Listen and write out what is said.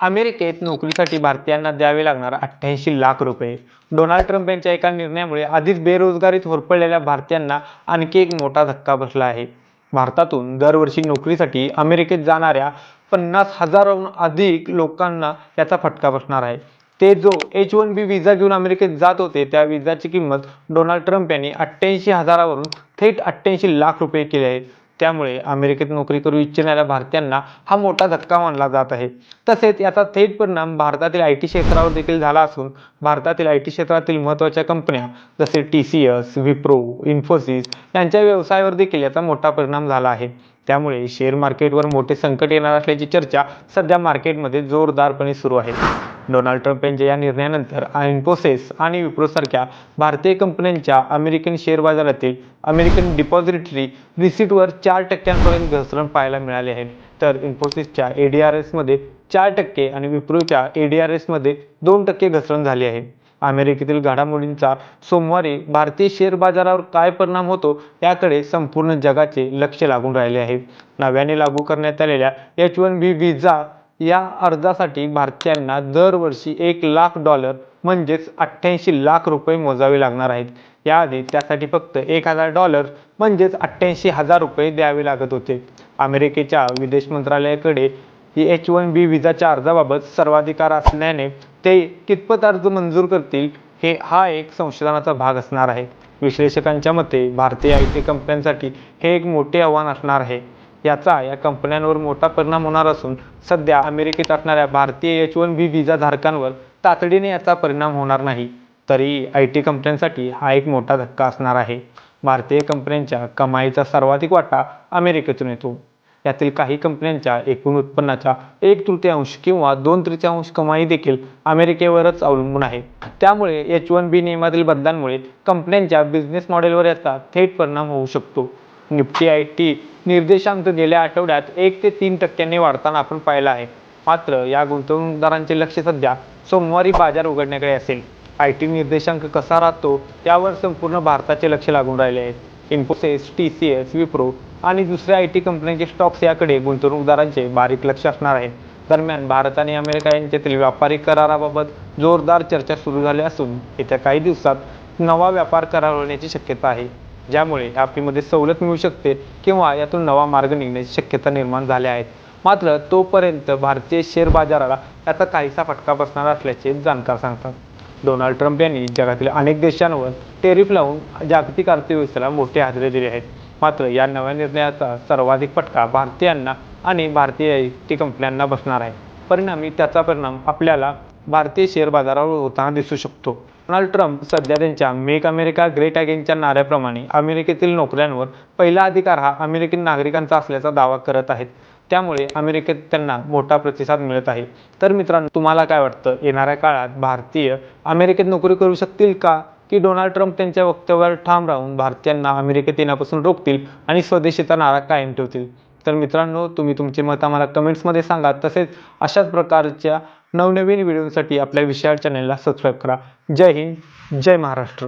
अमेरिकेत नोकरीसाठी भारतीयांना द्यावे लागणार अठ्ठ्याऐंशी लाख रुपये. डोनाल्ड ट्रम्प यांच्या एका निर्णयामुळे आधीच बेरोजगारीत होरपळलेल्या भारतीयांना आणखी एक मोठा धक्का बसला आहे. भारतातून दरवर्षी नोकरीसाठी अमेरिकेत जाणाऱ्या पन्नास हजाराहून अधिक लोकांना याचा फटका बसणार आहे. ते जो एच वन बी विजा घेऊन अमेरिकेत जात होते त्या विजाची किंमत डोनाल्ड ट्रम्प यांनी अठ्ठ्याऐंशी हजारावरून थेट अठ्ठ्याऐंशी लाख रुपये केले आहे. त्यामुळे अमेरिकेत नोकरी करू इच्छिणाऱ्या भारतीयांना हा मोठा धक्का मानला जात आहे. तसेच याचा थेट परिणाम भारतातील आय टी क्षेत्रावर देखील झाला असून भारतातील आय टी क्षेत्रातील महत्त्वाच्या कंपन्या जसे T C S Wipro Infosys यांच्या व्यवसायावर देखील याचा मोठा परिणाम झाला आहे. त्यामुळे शेअर मार्केटवर मोठे संकट येणार असल्याची चर्चा सध्या मार्केटमध्ये जोरदारपणे सुरू आहे. डोनाल्ड ट्रम्प यांच्या या निर्णयानंतर इन्फोसिस आणि विप्रोसारख्या भारतीय कंपन्यांच्या अमेरिकन शेअर बाजारातील अमेरिकन डिपॉझिटरी रिसीटवर चार टक्क्यांपर्यंत घसरण पाहायला मिळाले आहे. तर इन्फोसिसच्या ए डी आर एसमध्ये चार टक्के आणि विप्रोच्या ए डी आर एसमध्ये दोन टक्के घसरण झाली आहे. अमेरिकेतील घडामोडींचा सोमवारी भारतीय शेअर बाजारावर काय परिणाम होतो याकडे संपूर्ण जगाचे लक्ष लागून राहिले आहे. नव्याने लागू करण्यात आलेल्या एच वन बी व्हिजा या अर्जासाठी भारतीयांना दरवर्षी एक लाख डॉलर म्हणजेच अठ्ठ्याऐंशी लाख रुपये मोजावे लागणार आहेत. याआधी त्यासाठी फक्त एक हजार डॉलर म्हणजेच अठ्ठ्याऐंशी हजार रुपये द्यावे लागत होते. अमेरिकेच्या विदेश मंत्रालयाकडे एच वन बी व्हिसाच्या अर्जाबाबत सर्वाधिकार असल्याने ते कितपत अर्ज मंजूर करतील हे हा एक संशोधनाचा भाग असणार आहे. विश्लेषकांच्या मते भारतीय आय टी कंपन्यांसाठी हे एक मोठे आव्हान असणार आहे. याचा या कंपन्यांवर मोठा परिणाम होणार असून सध्या अमेरिकेत असणाऱ्या भारतीय एच वन बी व्हिजा धारकांवर तातडीने याचा परिणाम होणार नाही. तरी आय टी कंपन्यांसाठी हा एक मोठा धक्का असणार आहे. भारतीय कंपन्यांच्या कमाईचा सर्वाधिक वाटा अमेरिकेतून येतो. यातील काही कंपन्यांच्या एकूण उत्पन्नाच्या एक तृतीयांश किंवा दोन तृतीयांश कमाई देखील अमेरिकेवरच अवलंबून आहे. त्यामुळे एच वन बी नियमातील बदलांमुळे कंपन्यांच्या बिझनेस मॉडेलवर याचा थेट परिणाम होऊ शकतो. निफ्टी आय टी निर्देशांक गेल्या आठवड्यात एक ते तीन टक्क्यांनी वाढताना आपण पाहिला आहे. मात्र या गुंतवणूकदारांचे लक्ष सध्या सोमवारी बाजार उघडण्याकडे असेल. आय टी निर्देशांक कसा राहतो त्यावर संपूर्ण भारताचे लक्ष लागून राहिले आहेत Infosys T C S Wipro आणि दुसऱ्या आय टी कंपन्यांचे स्टॉक्स याकडे गुंतवणूकदारांचे बारीक लक्ष असणार आहे. दरम्यान भारत आणि अमेरिका यांच्यातील व्यापारी कराराबाबत जोरदार चर्चा सुरू झाली असून येत्या काही दिवसात नवा व्यापार करार होण्याची शक्यता आहे. ज्यामुळे आपलीमध्ये सवलत मिळू शकते किंवा यातून नवा मार्ग निघण्याची शक्यता निर्माण झाल्या आहेत मात्र तोपर्यंत भारतीय शेअर बाजाराला याचा काहीसा फटका बसणार असल्याचे जाणकार सांगतात. डोनाल्ड ट्रम्प यांनी जगातील अनेक देशांवर टेरिफ लावून जागतिक अर्थव्यवस्थेला मोठे हादरे दिले आहेत. मात्र या नव्या निर्णयाचा सर्वाधिक फटका भारतीयांना आणि भारतीय आय टी कंपन्यांना बसणार आहे. परिणामी त्याचा परिणाम आपल्याला भारतीय शेअर बाजारावर होताना दिसू शकतो. डोनाल्ड ट्रम्प सध्या त्यांच्या मेक अमेरिका ग्रेट अगेनच्या नाऱ्याप्रमाणे अमेरिकेतील नोकऱ्यांवर पहिला अधिकार हा अमेरिकन नागरिकांचा असल्याचा दावा करत आहेत. त्यामुळे अमेरिकेत त्यांना मोठा प्रतिसाद मिळत आहे. तर मित्रांनो तुम्हाला काय वाटतं? येणाऱ्या काळात भारतीय अमेरिकेत नोकरी करू शकतील का? की डोनाल्ड ट्रम्प त्यांच्या वक्तव्यावर ठाम राहून भारतीयांना अमेरिकेत येण्यापासून रोखतील आणि स्वदेशीचा नारा कायम ठेवतील? तर मित्रांनो तुम्ही तुमचे मत आम्हाला कमेंट्समध्ये सांगा. तसेच अशाच प्रकारच्या नवनवीन व्हिडिओसाठी आपल्या विशाल चॅनलला सबस्क्राईब करा. जय हिंद जय महाराष्ट्र.